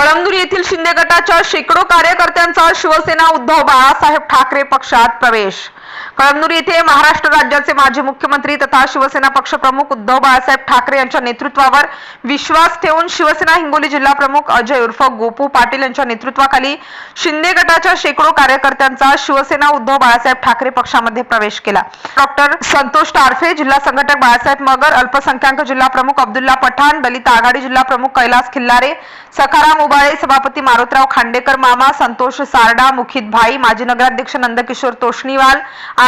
कळमनुरी येथील शिंदे गटाच्या शेकडो कार्यकर्त्यांचा शिवसेना उद्धव बाळासाहेब ठाकरे पक्षात प्रवेश. कळमनुरी येथे महाराष्ट्र राज्याचे माजी मुख्यमंत्री तथा शिवसेना पक्षप्रमुख उद्धव बाळासाहेब ठाकरे यांच्या नेतृत्वावर विश्वास ठेवून शिवसेना हिंगोली जिल्हा प्रमुख अजय उर्फ गोपू पाटील यांच्या नेतृत्वाखाली शिंदे गटाच्या शेकडो कार्यकर्त्यांचा शिवसेना उद्धव बाळासाहेब ठाकरे पक्षामध्ये प्रवेश केला. डॉक्टर संतोष टारफे जिल्हा संघटक बाळासाहेब मगर अल्पसंख्याक जिल्हा प्रमुख अब्दुल्ला पठाण दलित आघाडी जिल्हा प्रमुख कैलास खिल्लारे सखाराम उबाळे सभापती मारुतराव खांडेकर मामा संतोष सारडा मुखित भाई माजी नगराध्यक्ष नंदकिशोर तोष्णीवाल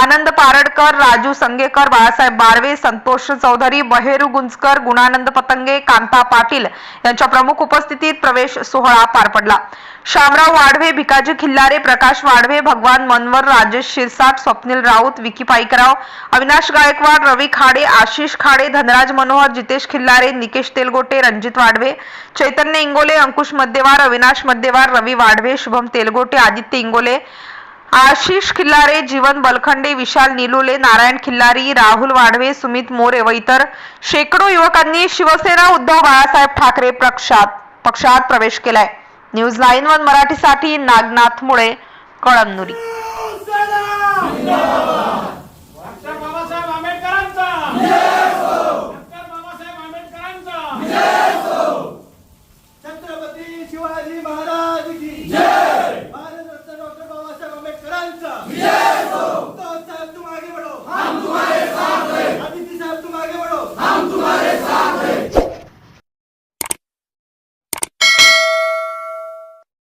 आनंद पारडकर राजू संगेकर बाळासाहेब बारवे संतोष चौधरी बहेरू गुंजकर गुणानंद पतंगे कांता पाटील यांच्या प्रमुख उपस्थितीत प्रवेश सोहळा पार पडला. शामराव वाढवे भिकाजी खिल्लारे प्रकाश वाढवे भगवान मनवर राजेश शिरसाट स्वप्नील राऊत विकी पाईकराव अविनाश गायकवाड रवी खाडे आशिष खाडे धनराज मनोहर जितेश खिल्लारे निकेश तेलगोटे रणजित वाढवे चैतन्य इंगोले अंकुश मध्यवार अविनाश मध्यवार रवी वाढवे शुभम तेलगोटे आदित्य इंगोले आशिष खिल्लारे जीवन बलखंडे विशाल निलोले नारायण खिल्लारी राहुल वाढवे सुमित मोरे व इतर शेकडो युवकांनी शिवसेना उद्धव बाळासाहेब ठाकरे पक्षात पक्षात प्रवेश केलाय. न्यूज नाईन वन मराठीसाठी नागनाथ मुळे कळमनुरी. छत्रपती शिवाजी महाराज. डॉक्टर बाबासाहेब